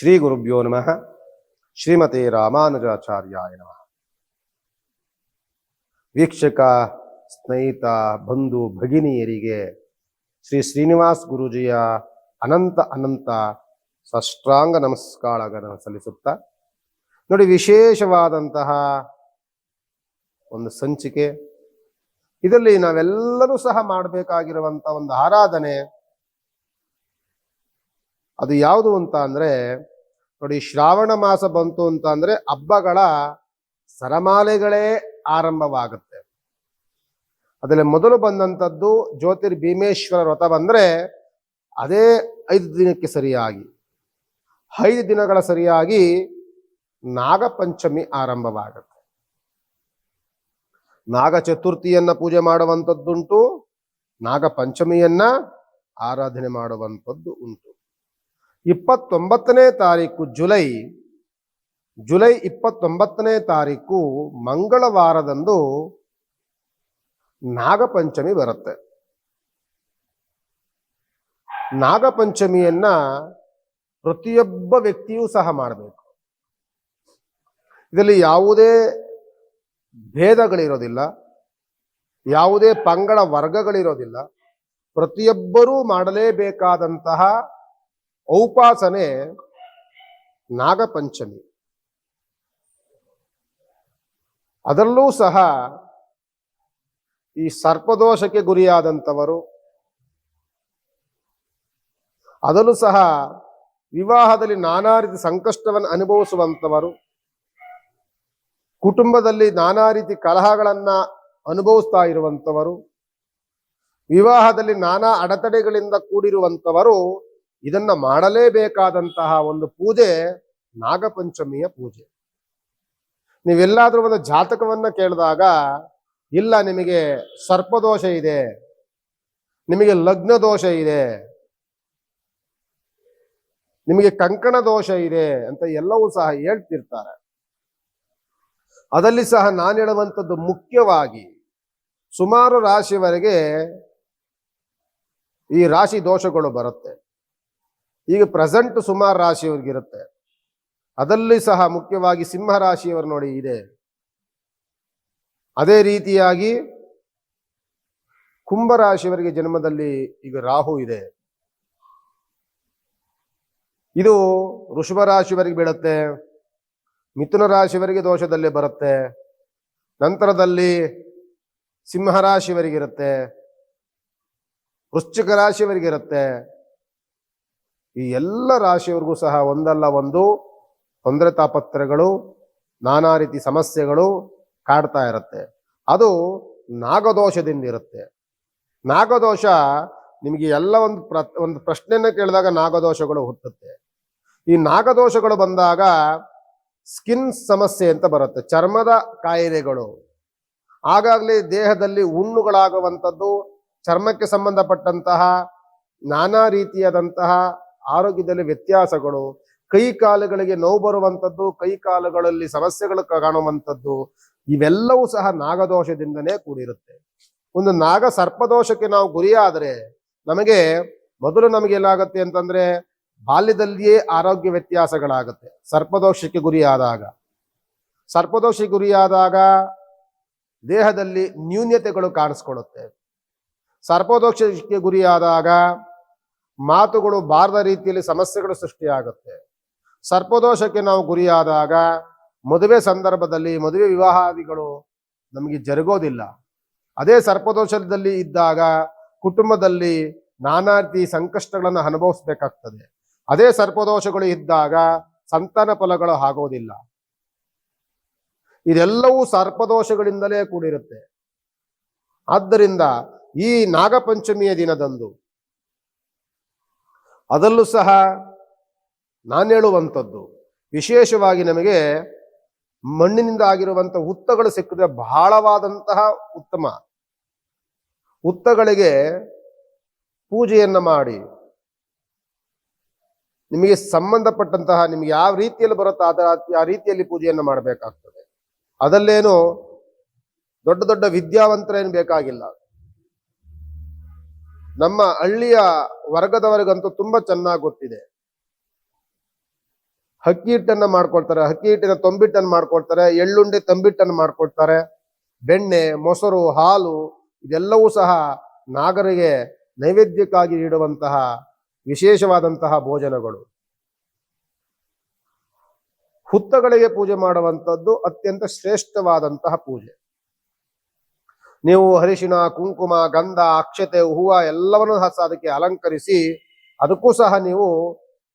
ಶ್ರೀ ಗುರುಭ್ಯೋ ನಮಃ. ಶ್ರೀಮತಿ ರಾಮಾನುಜಾಚಾರ್ಯಾಯ ನಮಃ. ವೀಕ್ಷಕ, ಸ್ನೇಹಿತ, ಬಂಧು, ಭಗಿನಿಯರಿಗೆ ಶ್ರೀ ಶ್ರೀನಿವಾಸ್ ಗುರುಜಿಯ ಅನಂತ ಅನಂತ ಸಷ್ಟಾಂಗ ನಮಸ್ಕಾರಗಳನ್ನು ಸಲ್ಲಿಸುತ್ತಾ, ನೋಡಿ ವಿಶೇಷವಾದಂತಹ ಒಂದು ಸಂಚಿಕೆ. ಇದರಲ್ಲಿ ನಾವೆಲ್ಲರೂ ಸಹ ಮಾಡಬೇಕಾಗಿರುವಂತ ಒಂದು ಆರಾಧನೆ. ಅದು ಯಾವುದು ಅಂತ ಅಂದ್ರೆ ನೋಡಿ, ಶ್ರಾವಣ ಮಾಸ ಬಂತು ಅಂತ ಅಂದ್ರೆ ಹಬ್ಬಗಳ ಸರಮಾಲೆಗಳೇ ಆರಂಭವಾಗುತ್ತೆ. ಅದರಲ್ಲಿ ಮೊದಲು ಬಂದಂಥದ್ದು ಜ್ಯೋತಿರ್ ಭೀಮೇಶ್ವರ ವ್ರತ ಬಂದ್ರೆ ಅದೇ ಐದು ದಿನಕ್ಕೆ ಸರಿಯಾಗಿ, ಐದು ದಿನಗಳ ಸರಿಯಾಗಿ ನಾಗಪಂಚಮಿ ಆರಂಭವಾಗುತ್ತೆ. ನಾಗ ಚತುರ್ಥಿಯನ್ನ ಪೂಜೆ ಮಾಡುವಂಥದ್ದುಂಟು ನಾಗ ಪಂಚಮಿಯನ್ನ ಆರಾಧನೆ ಮಾಡುವಂಥದ್ದು ಉಂಟು. ಇಪ್ಪತ್ತೊಂಬತ್ತನೇ ತಾರೀಕು ಜುಲೈ ಜುಲೈ ಇಪ್ಪತ್ತೊಂಬತ್ತನೇ ತಾರೀಕು ಮಂಗಳವಾರದಂದು ನಾಗಪಂಚಮಿ ಬರುತ್ತೆ. ನಾಗಪಂಚಮಿಯನ್ನ ಪ್ರತಿಯೊಬ್ಬ ವ್ಯಕ್ತಿಯೂ ಸಹ ಮಾಡಬೇಕು. ಇದರಲ್ಲಿ ಯಾವುದೇ ಭೇದಗಳಿರೋದಿಲ್ಲ, ಯಾವುದೇ ಪಂಗಡ ವರ್ಗಗಳಿರೋದಿಲ್ಲ, ಪ್ರತಿಯೊಬ್ಬರೂ ಮಾಡಲೇಬೇಕಾದಂತಹ ಔಪಾಸನೆ ನಾಗಪಂಚಮಿ. ಅದರಲ್ಲೂ ಸಹ ಈ ಸರ್ಪದೋಷಕ್ಕೆ ಗುರಿಯಾದಂಥವರು, ಅದರಲ್ಲೂ ಸಹ ವಿವಾಹದಲ್ಲಿ ನಾನಾ ರೀತಿ ಸಂಕಷ್ಟವನ್ನು ಅನುಭವಿಸುವಂಥವರು, ಕುಟುಂಬದಲ್ಲಿ ನಾನಾ ರೀತಿ ಕಲಹಗಳನ್ನು ಅನುಭವಿಸ್ತಾ ಇರುವಂಥವರು, ವಿವಾಹದಲ್ಲಿ ನಾನಾ ಅಡೆತಡೆಗಳಿಂದ ಕೂಡಿರುವಂಥವರು ಇದನ್ನ ಮಾಡಲೇಬೇಕಾದಂತಹ ಒಂದು ಪೂಜೆ ನಾಗಪಂಚಮಿಯ ಪೂಜೆ. ನೀವೆಲ್ಲಾದ್ರೂ ಒಂದು ಜಾತಕವನ್ನ ಕೇಳಿದಾಗ, ಇಲ್ಲ ನಿಮಗೆ ಸರ್ಪದೋಷ ಇದೆ, ನಿಮಗೆ ಲಗ್ನ ದೋಷ ಇದೆ, ನಿಮಗೆ ಕಂಕಣ ದೋಷ ಇದೆ ಅಂತ ಎಲ್ಲವೂ ಸಹ ಹೇಳ್ತಿರ್ತಾರೆ. ಅದರಲ್ಲಿ ಸಹ ನಾನು ಹೇಳುವಂಥದ್ದು ಮುಖ್ಯವಾಗಿ ಸುಮಾರು ರಾಶಿವರೆಗೆ ಈ ರಾಶಿ ದೋಷಗಳು ಬರುತ್ತೆ. ಈಗ ಪ್ರೆಸೆಂಟ್ ಸುಮಾರು ರಾಶಿಯವ್ರಿಗಿರುತ್ತೆ. ಅದರಲ್ಲಿ ಸಹ ಮುಖ್ಯವಾಗಿ ಸಿಂಹ ರಾಶಿಯವರು ನೋಡಿ ಇದೆ. ಅದೇ ರೀತಿಯಾಗಿ ಕುಂಭ ರಾಶಿಯವರಿಗೆ ಜನ್ಮದಲ್ಲಿ ಈಗ ರಾಹು ಇದೆ. ಇದು ವೃಷಭ ರಾಶಿಯವರಿಗೆ ಬೀಳುತ್ತೆ, ಮಿಥುನ ರಾಶಿಯವರಿಗೆ ದೋಷದಲ್ಲಿ ಬರುತ್ತೆ, ನಂತರದಲ್ಲಿ ಸಿಂಹ ರಾಶಿಯವರಿಗಿರುತ್ತೆ, ವೃಶ್ಚಿಕ ರಾಶಿಯವರಿಗಿರುತ್ತೆ ಈ ಎಲ್ಲ ರಾಶಿಯವರಿಗೂ ಸಹ ಒಂದಲ್ಲ ಒಂದು ತೊಂದರೆ ತಾಪತ್ರಗಳು ನಾನಾ ರೀತಿ ಸಮಸ್ಯೆಗಳು ಕಾಡ್ತಾ ಇರುತ್ತೆ. ಅದು ನಾಗದೋಷದಿಂದ ಇರುತ್ತೆ. ನಾಗದೋಷ ನಿಮಗೆ ಎಲ್ಲ ಒಂದು ಪ್ರ, ಒಂದು ಪ್ರಶ್ನೆಯನ್ನು ಕೇಳಿದಾಗ ನಾಗದೋಷಗಳು ಹುಟ್ಟುತ್ತೆ. ಈ ನಾಗದೋಷಗಳು ಬಂದಾಗ ಸ್ಕಿನ್ ಸಮಸ್ಯೆ ಅಂತ ಬರುತ್ತೆ, ಚರ್ಮದ ಕಾಯಿಲೆಗಳು. ಆಗಾಗಲೇ ದೇಹದಲ್ಲಿ ಹುಣ್ಣುಗಳಾಗುವಂಥದ್ದು ಚರ್ಮಕ್ಕೆ ಸಂಬಂಧಪಟ್ಟಂತಹ ನಾನಾ ರೀತಿಯಾದಂತಹ ಆರೋಗ್ಯದಲ್ಲಿ ವ್ಯತ್ಯಾಸಗಳು, ಕೈ ಕಾಲುಗಳಿಗೆ ನೋವು ಬರುವಂಥದ್ದು, ಕೈ ಕಾಲುಗಳಲ್ಲಿ ಸಮಸ್ಯೆಗಳು ಕಾಣುವಂಥದ್ದು, ಇವೆಲ್ಲವೂ ಸಹ ನಾಗದೋಷದಿಂದನೇ ಕೂಡಿರುತ್ತೆ. ಒಂದು ನಾಗ ಸರ್ಪದೋಷಕ್ಕೆ ನಾವು ಗುರಿಯಾದರೆ ನಮಗೆ ಮೊದಲು ನಮಗೆ ಏನಾಗುತ್ತೆ ಅಂತಂದ್ರೆ ಬಾಲ್ಯದಲ್ಲಿಯೇ ಆರೋಗ್ಯ ವ್ಯತ್ಯಾಸಗಳಾಗುತ್ತೆ, ಸರ್ಪದೋಷಕ್ಕೆ ಗುರಿಯಾದಾಗ. ಸರ್ಪದೋಷಕ್ಕೆ ಗುರಿಯಾದಾಗ ದೇಹದಲ್ಲಿ ನ್ಯೂನ್ಯತೆಗಳು ಕಾಣಿಸ್ಕೊಳ್ಳುತ್ತೆ. ಸರ್ಪದೋಷಕ್ಕೆ ಗುರಿಯಾದಾಗ ಮಾತುಗಳು ಬಾರದ ರೀತಿಯಲ್ಲಿ ಸಮಸ್ಯೆಗಳು ಸೃಷ್ಟಿಯಾಗುತ್ತೆ. ಸರ್ಪದೋಷಕ್ಕೆ ನಾವು ಗುರಿಯಾದಾಗ ಮದುವೆ ಸಂದರ್ಭದಲ್ಲಿ ಮದುವೆ ವಿವಾಹಾದಿಗಳು ನಮಗೆ ಜರುಗೋದಿಲ್ಲ. ಅದೇ ಸರ್ಪದೋಷದಲ್ಲಿ ಇದ್ದಾಗ ಕುಟುಂಬದಲ್ಲಿ ನಾನಾ ರೀತಿ ಸಂಕಷ್ಟಗಳನ್ನು ಅನುಭವಿಸ್ಬೇಕಾಗ್ತದೆ. ಅದೇ ಸರ್ಪದೋಷಗಳು ಇದ್ದಾಗ ಸಂತಾನ ಫಲಗಳು ಆಗೋದಿಲ್ಲ. ಇದೆಲ್ಲವೂ ಸರ್ಪದೋಷಗಳಿಂದಲೇ ಕೂಡಿರುತ್ತೆ. ಆದ್ದರಿಂದ ಈ ನಾಗಪಂಚಮಿಯ ದಿನದಂದು ಅದರಲ್ಲೂ ಸಹ ನಾನು ಹೇಳುವಂಥದ್ದು, ವಿಶೇಷವಾಗಿ ನಮಗೆ ಮಣ್ಣಿನಿಂದ ಆಗಿರುವಂಥ ಹುತ್ತಗಳು ಸಿಕ್ಕಿದ್ರೆ ಬಹಳವಾದಂತಹ ಉತ್ತಮ. ಹುತ್ತಗಳಿಗೆ ಪೂಜೆಯನ್ನು ಮಾಡಿ. ನಿಮಗೆ ಸಂಬಂಧಪಟ್ಟಂತಹ ನಿಮ್ಗೆ ಯಾವ ರೀತಿಯಲ್ಲಿ ಬರುತ್ತೋ ಅದರ ಆ ರೀತಿಯಲ್ಲಿ ಪೂಜೆಯನ್ನು ಮಾಡಬೇಕಾಗ್ತದೆ. ಅದಲ್ಲೇನು ದೊಡ್ಡ ದೊಡ್ಡ ವಿದ್ಯಾವಂತರೇನು ಬೇಕಾಗಿಲ್ಲ. ನಮ್ಮ ಹಳ್ಳಿಯ ವರ್ಗದವರಿಗಂತೂ ತುಂಬಾ ಚೆನ್ನಾಗಿ ಗೊತ್ತಿದೆ. ಹಕ್ಕಿ ಹಿಟ್ಟನ್ನ ಮಾಡ್ಕೊಳ್ತಾರೆ, ಹಕ್ಕಿ ಹಿಟ್ಟಿನ ತೊಂಬಿಟ್ಟನ್ನು ಮಾಡ್ಕೊಳ್ತಾರೆ, ಎಳ್ಳುಂಡೆ ತಂಬಿಟ್ಟನ್ನು ಮಾಡ್ಕೊಳ್ತಾರೆ, ಬೆಣ್ಣೆ, ಮೊಸರು, ಹಾಲು, ಇದೆಲ್ಲವೂ ಸಹ ನಾಗರಿಗೆ ನೈವೇದ್ಯಕ್ಕಾಗಿ ನೀಡುವಂತಹ ವಿಶೇಷವಾದಂತಹ ಭೋಜನಗಳು. ಹುತ್ತಗಳಿಗೆ ಪೂಜೆ ಮಾಡುವಂಥದ್ದು ಅತ್ಯಂತ ಶ್ರೇಷ್ಠವಾದಂತಹ ಪೂಜೆ. ನೀವು ಅರಿಶಿಣ ಕುಂಕುಮ, ಗಂಧ, ಅಕ್ಷತೆ, ಹೂವ ಎಲ್ಲವನ್ನು ಸಹ ಅದಕ್ಕೆ ಅಲಂಕರಿಸಿ ಅದಕ್ಕೂ ಸಹ ನೀವು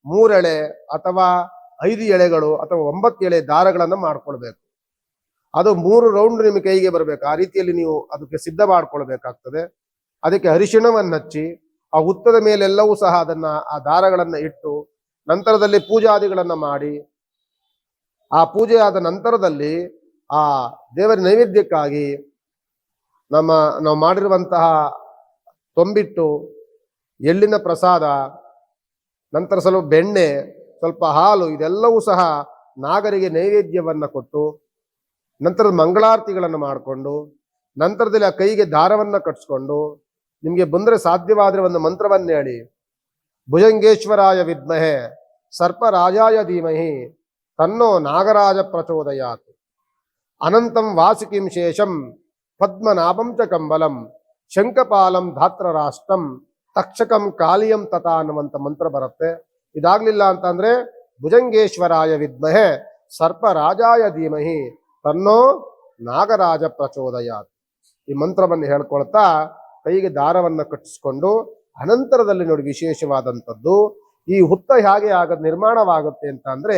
ಮೂರೆಳೆ ಅಥವಾ ಐದು ಎಳೆಗಳು ಅಥವಾ ಒಂಬತ್ತು ಎಳೆ ದಾರಗಳನ್ನು ಮಾಡ್ಕೊಳ್ಬೇಕು. ಅದು ಮೂರು ರೌಂಡ್ ನಿಮ್ಮ ಕೈಗೆ ಬರಬೇಕು. ಆ ರೀತಿಯಲ್ಲಿ ನೀವು ಅದಕ್ಕೆ ಸಿದ್ಧ ಮಾಡ್ಕೊಳ್ಬೇಕಾಗ್ತದೆ. ಅದಕ್ಕೆ ಅರಿಶಿಣವನ್ನು ಹಚ್ಚಿ ಆ ಹುತ್ತದ ಮೇಲೆಲ್ಲವೂ ಸಹ ಅದನ್ನ ಆ ದಾರಗಳನ್ನ ಇಟ್ಟು ನಂತರದಲ್ಲಿ ಪೂಜಾದಿಗಳನ್ನ ಮಾಡಿ ಆ ಪೂಜೆ ಆದ ನಂತರದಲ್ಲಿ ಆ ದೇವರ ನೈವೇದ್ಯಕ್ಕಾಗಿ ನಮ್ಮ, ನಾವು ಮಾಡಿರುವಂತಹ ತೊಂಬಿಟ್ಟು ಎಳ್ಳಿನ ಪ್ರಸಾದ, ನಂತರ ಸ್ವಲ್ಪ ಬೆಣ್ಣೆ, ಸ್ವಲ್ಪ ಹಾಲು, ಇದೆಲ್ಲವೂ ಸಹ ನಾಗರಿಗೆ ನೈವೇದ್ಯವನ್ನು ಕೊಟ್ಟು, ನಂತರದ ಮಂಗಳಾರತಿಗಳನ್ನು ಮಾಡಿಕೊಂಡು, ನಂತರದಲ್ಲಿ ಆ ಕೈಗೆ ದಾರವನ್ನು ಕಟ್ಸ್ಕೊಂಡು, ನಿಮಗೆ ಬಂದರೆ ಸಾಧ್ಯವಾದರೆ ಒಂದು ಮಂತ್ರವನ್ನು ಹೇಳಿ. ಭುಜಂಗೇಶ್ವರಾಯ ವಿದ್ಮಹೆ ಸರ್ಪರಾಜಾಯ ಧೀಮಹಿ, ತನ್ನೋ ನಾಗರಾಜ ಪ್ರಚೋದಯಾತ್. ಅನಂತಂ ವಾಸುಕಿಂ ಶೇಷಂ ಪದ್ಮನಾಭಂ ಚ ಕಂಬಲಂ ಶಂಕಪಾಲಂ ಧಾತ್ರರಾಷ್ಟ್ರಂ ತಕ್ಷಕಂ ಕಾಲಿಯಂ ತಥಾ ಅನ್ನುವಂಥ ಮಂತ್ರ ಬರುತ್ತೆ ಇದಾಗ್ಲಿಲ್ಲ ಅಂತಂದ್ರೆ, ಭುಜಂಗೇಶ್ವರಾಯ ವಿದ್ಮಹೆ, ಸರ್ಪರಾಜಾಯ ಧೀಮಹಿ ತನ್ನೋ ನಾಗರಾಜ ಪ್ರಚೋದಯಾತ್। ಈ ಮಂತ್ರವನ್ನು ಹೇಳ್ಕೊಳ್ತಾ, ಕೈಗೆ ದಾರವನ್ನು ಕಟ್ಟಿಸ್ಕೊಂಡು, ಅನಂತರದಲ್ಲಿ ನೋಡಿ ವಿಶೇಷವಾದಂಥದ್ದು, ಈ ಹುತ್ತ ಹೇಗೆ ಆಗ ನಿರ್ಮಾಣವಾಗುತ್ತೆ ಅಂತ ಅಂದ್ರೆ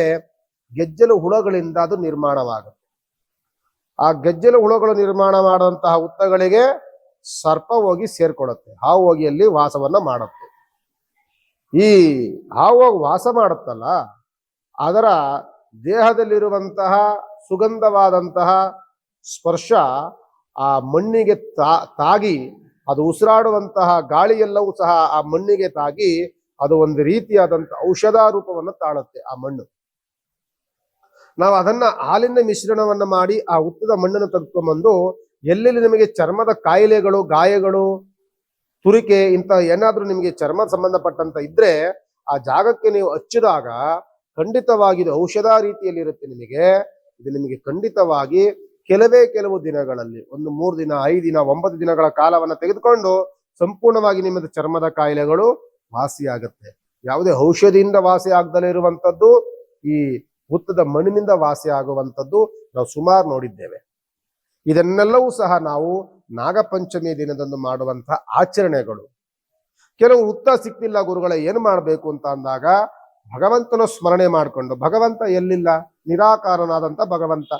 ಗೆಜ್ಜಲು ಹುಳಗಳಿಂದ ಅದು ನಿರ್ಮಾಣವಾಗುತ್ತೆ। ಆ ಗೆಜ್ಜಲು ಹುಳುಗಳು ನಿರ್ಮಾಣ ಮಾಡುವಂತಹ ಉತ್ತಗಳಿಗೆ ಸರ್ಪ ಹೋಗಿ ಸೇರ್ಕೊಡುತ್ತೆ ಹಾವು ಹೋಗಿ ಅಲ್ಲಿ ವಾಸವನ್ನ ಮಾಡುತ್ತೆ. ಈ ಹಾವು ಹೋಗಿ ವಾಸ ಮಾಡುತ್ತಲ್ಲ, ಅದರ ದೇಹದಲ್ಲಿರುವಂತಹ ಸುಗಂಧವಾದಂತಹ ಸ್ಪರ್ಶ ಆ ಮಣ್ಣಿಗೆ ತಾ, ತಾಗಿ, ಅದು ಉಸಿರಾಡುವಂತಹ ಗಾಳಿಯೆಲ್ಲವೂ ಸಹ ಆ ಮಣ್ಣಿಗೆ ತಾಗಿ ಅದು ಒಂದು ರೀತಿಯಾದಂಥ ಔಷಧ ರೂಪವನ್ನು ತಾಳುತ್ತೆ ಆ ಮಣ್ಣು. ನಾವು ಅದನ್ನ ಹಾಲಿನ ಮಿಶ್ರಣವನ್ನ ಮಾಡಿ ಆ ಹುತ್ತದ ಮಣ್ಣನ್ನು ತೆಗೆದುಕೊಂಡ್ಬಂದು ಎಲ್ಲೆಲ್ಲಿ ನಿಮಗೆ ಚರ್ಮದ ಕಾಯಿಲೆಗಳು, ಗಾಯಗಳು, ತುರಿಕೆ ಇಂಥ ಏನಾದ್ರೂ ನಿಮಗೆ ಚರ್ಮ ಸಂಬಂಧಪಟ್ಟಂತ ಇದ್ರೆ ಆ ಜಾಗಕ್ಕೆ ನೀವು ಹಚ್ಚಿದಾಗ ಖಂಡಿತವಾಗಿ ಇದು ಔಷಧ ರೀತಿಯಲ್ಲಿ ಇರುತ್ತೆ ನಿಮಗೆ. ಇದು ನಿಮಗೆ ಖಂಡಿತವಾಗಿ ಕೆಲವೇ ಕೆಲವು ದಿನಗಳಲ್ಲಿ, ಒಂದು ಮೂರು ದಿನ, ಐದು ದಿನ, ಒಂಬತ್ತು ದಿನಗಳ ಕಾಲವನ್ನ ತೆಗೆದುಕೊಂಡು ಸಂಪೂರ್ಣವಾಗಿ ನಿಮ್ಮ ಚರ್ಮದ ಕಾಯಿಲೆಗಳು ವಾಸಿಯಾಗುತ್ತೆ. ಯಾವುದೇ ಔಷಧಿಯಿಂದ ವಾಸಿ ಆಗದಲೇ ಇರುವಂತದ್ದು ಈ ಹುತ್ತದ ಮಣ್ಣಿನಿಂದ ವಾಸಿ ಆಗುವಂಥದ್ದು ನಾವು ಸುಮಾರು ನೋಡಿದ್ದೇವೆ. ಇದನ್ನೆಲ್ಲವೂ ಸಹ ನಾವು ನಾಗಪಂಚಮಿ ದಿನದಂದು ಮಾಡುವಂತಹ ಆಚರಣೆಗಳು. ಕೆಲವು ಹುತ್ತ ಸಿಕ್ತಿಲ್ಲ ಗುರುಗಳ, ಏನು ಮಾಡಬೇಕು ಅಂತ ಅಂದಾಗ ಭಗವಂತನ ಸ್ಮರಣೆ ಮಾಡಿಕೊಂಡು, ಭಗವಂತ ಎಲ್ಲಿಲ್ಲ? ನಿರಾಕಾರನಾದಂತ ಭಗವಂತ.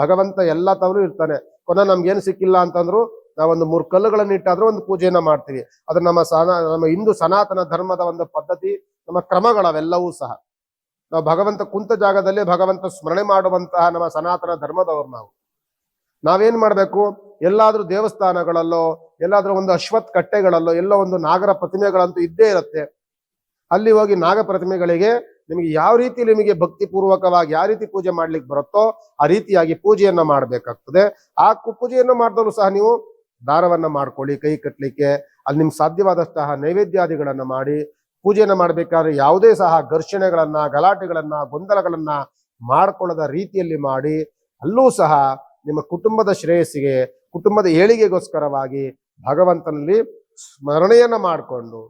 ಭಗವಂತ ಎಲ್ಲ ತವರು ಇರ್ತಾನೆ. ಕೊನೆ ನಮ್ಗೇನು ಸಿಕ್ಕಿಲ್ಲ ಅಂತಂದ್ರು ನಾವೊಂದು ಮೂರು ಕಲ್ಲುಗಳನ್ನು ಇಟ್ಟಾದ್ರೂ ಒಂದು ಪೂಜೆಯನ್ನ ಮಾಡ್ತೀವಿ. ಅದು ನಮ್ಮ ಸನಾ, ನಮ್ಮ ಹಿಂದೂ ಸನಾತನ ಧರ್ಮದ ಒಂದು ಪದ್ಧತಿ, ನಮ್ಮ ಕ್ರಮಗಳವೆಲ್ಲವೂ ಸಹ. ನಾವು ಭಗವಂತ ಕುಂತ ಜಾಗದಲ್ಲಿ ಭಗವಂತ ಸ್ಮರಣೆ ಮಾಡುವಂತಹ ನಮ್ಮ ಸನಾತನ ಧರ್ಮದವರು ನಾವು. ನಾವೇನ್ ಮಾಡ್ಬೇಕು? ಎಲ್ಲಾದ್ರೂ ದೇವಸ್ಥಾನಗಳಲ್ಲೋ, ಎಲ್ಲಾದ್ರೂ ಒಂದು ಅಶ್ವತ್ ಕಟ್ಟೆಗಳಲ್ಲೋ, ಎಲ್ಲೋ ಒಂದು ನಾಗರ ಪ್ರತಿಮೆಗಳಂತೂ ಇದ್ದೇ ಇರುತ್ತೆ. ಅಲ್ಲಿ ಹೋಗಿ ನಾಗ ಪ್ರತಿಮೆಗಳಿಗೆ ನಿಮಗೆ ಯಾವ ರೀತಿ ನಿಮಗೆ ಭಕ್ತಿ ಪೂರ್ವಕವಾಗಿ ಯಾವ ರೀತಿ ಪೂಜೆ ಮಾಡ್ಲಿಕ್ಕೆ ಬರುತ್ತೋ, ಆ ರೀತಿಯಾಗಿ ಪೂಜೆಯನ್ನ ಮಾಡಬೇಕಾಗ್ತದೆ. ಆ ಪೂಜೆಯನ್ನು ಮಾಡಿದವರು ಸಹ ನೀವು ದಾರವನ್ನ ಮಾಡ್ಕೊಳ್ಳಿ, ಕೈ ಕಟ್ಟಲಿಕ್ಕೆ ಅಲ್ಲಿ ನಿಮ್ಗೆ ಸಾಧ್ಯವಾದಷ್ಟಹ ನೈವೇದ್ಯಾದಿಗಳನ್ನ ಮಾಡಿ ಪೂಜೆಯನ್ನ ಮಾಡಬೇಕಾದ್ರೆ ಯಾವುದೇ ಸಹ ಘರ್ಷಣೆಗಳನ್ನ, ಗಲಾಟೆಗಳನ್ನ, ಗೊಂದಲಗಳನ್ನ ಮಾಡಿಕೊಳ್ಳದ ರೀತಿಯಲ್ಲಿ ಮಾಡಿ, ಅಲ್ಲೂ ಸಹ ನಿಮ್ಮ ಕುಟುಂಬದ ಶ್ರೇಯಸ್ಸಿಗೆ, ಕುಟುಂಬದ ಏಳಿಗೆಗೋಸ್ಕರವಾಗಿ ಭಗವಂತನಲ್ಲಿ ಸ್ಮರಣೆಯನ್ನ ಮಾಡಿಕೊಂಡು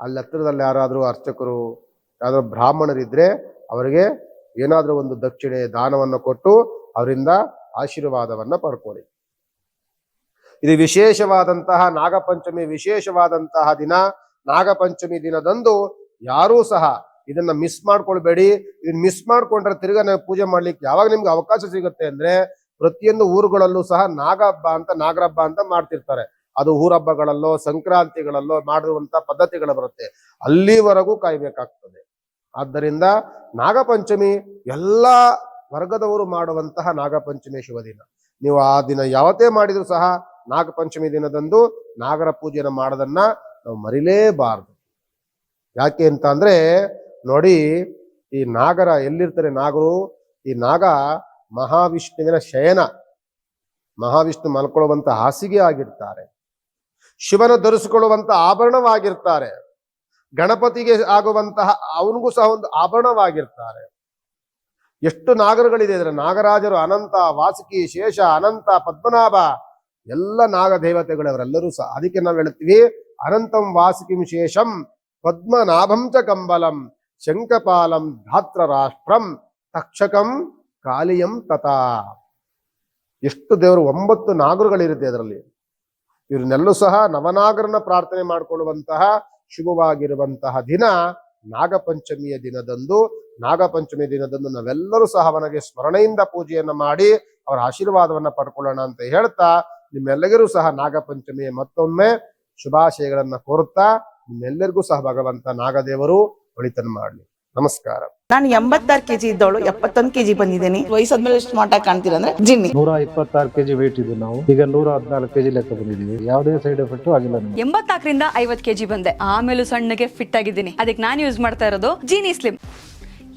ಅಲ್ಲಿ ಹತ್ತಿರದಲ್ಲಿ ಯಾರಾದರೂ ಅರ್ಚಕರು, ಯಾರಾದರೂ ಬ್ರಾಹ್ಮಣರಿದ್ರೆ ಅವರಿಗೆ ಏನಾದರೂ ಒಂದು ದಕ್ಷಿಣೆ ದಾನವನ್ನು ಕೊಟ್ಟು ಅವರಿಂದ ಆಶೀರ್ವಾದವನ್ನು ಪಡ್ಕೊಳ್ಳಿ. ಇದು ವಿಶೇಷವಾದಂತಹ ನಾಗಪಂಚಮಿ ವಿಶೇಷವಾದಂತಹ ದಿನ. ನಾಗಪಂಚಮಿ ದಿನದಂದು ಯಾರೂ ಸಹ ಇದನ್ನ ಮಿಸ್ ಮಾಡ್ಕೊಳ್ಬೇಡಿ. ಇದನ್ನ ಮಿಸ್ ಮಾಡ್ಕೊಂಡ್ರೆ ತಿರ್ಗಾ ನಾವು ಪೂಜೆ ಮಾಡ್ಲಿಕ್ಕೆ ಯಾವಾಗ ನಿಮ್ಗೆ ಅವಕಾಶ ಸಿಗುತ್ತೆ ಅಂದ್ರೆ ಪ್ರತಿಯೊಂದು ಊರುಗಳಲ್ಲೂ ಸಹ ನಾಗ ಹಬ್ಬ ಅಂತ ನಾಗರ ಹಬ್ಬ ಅಂತ ಮಾಡ್ತಿರ್ತಾರೆ. ಅದು ಊರಹಬ್ಬಗಳಲ್ಲೋ ಸಂಕ್ರಾಂತಿಗಳಲ್ಲೋ ಮಾಡುವಂತ ಪದ್ಧತಿಗಳು ಬರುತ್ತೆ. ಅಲ್ಲಿವರೆಗೂ ಕಾಯ್ಬೇಕಾಗ್ತದೆ. ಆದ್ದರಿಂದ ನಾಗಪಂಚಮಿ ಎಲ್ಲ ವರ್ಗದವರು ಮಾಡುವಂತಹ ನಾಗಪಂಚಮಿ ಶುಭ ದಿನ. ನೀವು ಆ ದಿನ ಯಾವತ್ತೇ ಮಾಡಿದ್ರು ಸಹ ನಾಗಪಂಚಮಿ ದಿನದಂದು ನಾಗರ ಪೂಜೆಯನ್ನು ಮಾಡೋದನ್ನ ನಾವು ಮರಿಲೇಬಾರ್ದು. ಯಾಕೆ ಅಂತ ಅಂದ್ರೆ ನೋಡಿ, ಈ ನಾಗರ ಎಲ್ಲಿರ್ತಾರೆ ನಾಗರು? ಈ ನಾಗ ಮಹಾವಿಷ್ಣುವಿನ ಶಯನ. ಮಹಾವಿಷ್ಣು ಮಲ್ಕೊಳ್ಳುವಂಥ ಹಾಸಿಗೆ ಆಗಿರ್ತಾರೆ. ಶಿವನ ಧರಿಸಿಕೊಳ್ಳುವಂತ ಆಭರಣವಾಗಿರ್ತಾರೆ. ಗಣಪತಿಗೆ ಆಗುವಂತಹ ಅವನಿಗೂ ಸಹ ಒಂದು ಆಭರಣವಾಗಿರ್ತಾರೆ. ಎಷ್ಟು ನಾಗರಗಳಿದೆ ಅಂದರೆ ನಾಗರಾಜರು ಅನಂತ, ವಾಸುಕಿ, ಶೇಷ, ಅನಂತ, ಪದ್ಮನಾಭ, ಎಲ್ಲ ನಾಗ ದೇವತೆಗಳು ಸಹ. ಅದಕ್ಕೆ ನಾವು ಹೇಳ್ತೀವಿ ಅನಂತಂ ವಾಸಿಕಿಂ ಶೇಷಂ ಪದ್ಮನಾಭಂ ಚ ಕಂಬಲಂ ಶಂಕಪಾಲಂ ಧಾತ್ರ ರಾಷ್ಟ್ರಂ ತಕ್ಷಕಂ ಕಾಲಿಯಂ ತಥಾ ಎಷ್ಟು ದೇವರು ಒಂಬತ್ತು ನಾಗರುಗಳಿರುತ್ತೆ ಅದರಲ್ಲಿ ಇವ್ರನ್ನೆಲ್ಲೂ ಸಹ ನವನಾಗರನ ಪ್ರಾರ್ಥನೆ ಮಾಡಿಕೊಳ್ಳುವಂತಹ, ಶುಭವಾಗಿರುವಂತಹ ದಿನ ನಾಗಪಂಚಮಿಯ ದಿನದಂದು. ನಾಗಪಂಚಮಿ ದಿನದಂದು ನಾವೆಲ್ಲರೂ ಸಹ ಅವನಿಗೆ ಸ್ಮರಣೆಯಿಂದ ಪೂಜೆಯನ್ನು ಮಾಡಿ ಅವರ ಆಶೀರ್ವಾದವನ್ನು ಪಡ್ಕೊಳ್ಳೋಣ ಅಂತ ಹೇಳ್ತಾ ನಿಮ್ಮೆಲ್ಲರಿಗೂ ಸಹ ನಾಗಪಂಚಮಿಯ ಮತ್ತೊಮ್ಮೆ ಶುಭಾಶಯಗಳನ್ನ ಕೋರುತ್ತಾ ನಿಮ್ಮೆಲ್ಲರಿಗೂ ಸಹ ಭಗವಂತ ನಾಗದೇವರು ಒಳಿತನ ಮಾಡಲಿ. ನಮಸ್ಕಾರ. ನಾನು ಎಂಬತ್ತಾರು ಕೆಜಿ ಇದ್ದವಳು ಎಪ್ಪತ್ತೊಂದು ಕೆಜಿ ಬಂದಿದ್ದೀನಿ. ವಯಸ್ಸಾದ್ಮೇಲೆ ಸ್ಮಾರ್ಟ್ ಆಗಿ ಕಾಣ್ತೀರ ಅಂದ್ರೆ ಜಿನ್ನಿ. ನೂರ ಇಪ್ಪತ್ತಾರು ಕೆಜಿ ವೇಟ್ ಇದ್ದು ನಾವು. ಈಗ ನೂರ ಹದಿನಾಲ್ಕು ಕೆಜಿ ಲೆಕ್ಕ ಬಂದಿದ್ದೀವಿ. ಯಾವುದೇ ಸೈಡ್ ಎಫೆಕ್ಟ್ ಆಗಿಲ್ಲ ಎಂಬತ್ತಾಕರಿಂದ ಎಂಬತ್ನಾಲ್ಕರಿಂದ ಐವತ್ ಕೆಜಿ ಬಂದೆ. ಆಮೇಲೂ ಸಣ್ಣಗೆ ಫಿಟ್ ಆಗಿದ್ದೀನಿ. ಅದಕ್ಕೆ ನಾನು ಯೂಸ್ ಮಾಡ್ತಾ ಇರೋದು ಜೀನಿ ಸ್ಲಿಮ್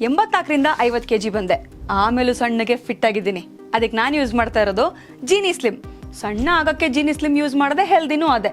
ಎಂಬತ್ನಾಲ್ಕರಿಂದ ಐವತ್ ಕೆಜಿ ಬಂದೆ. ಆಮೇಲೂ ಸಣ್ಣಗೆ ಫಿಟ್ ಆಗಿದ್ದೀನಿ. ಅದಕ್ಕೆ ನಾನು ಯೂಸ್ ಮಾಡ್ತಾ ಇರೋದು ಜೀನಿ ಸ್ಲಿಮ್ ಸಣ್ಣ ಆಗಕ್ಕೆ ಜೀನಿ ಸ್ಲಿಮ್ ಯೂಸ್ ಮಾಡದೆ ಹೆಲ್ದಿನೂ ಅದೇ.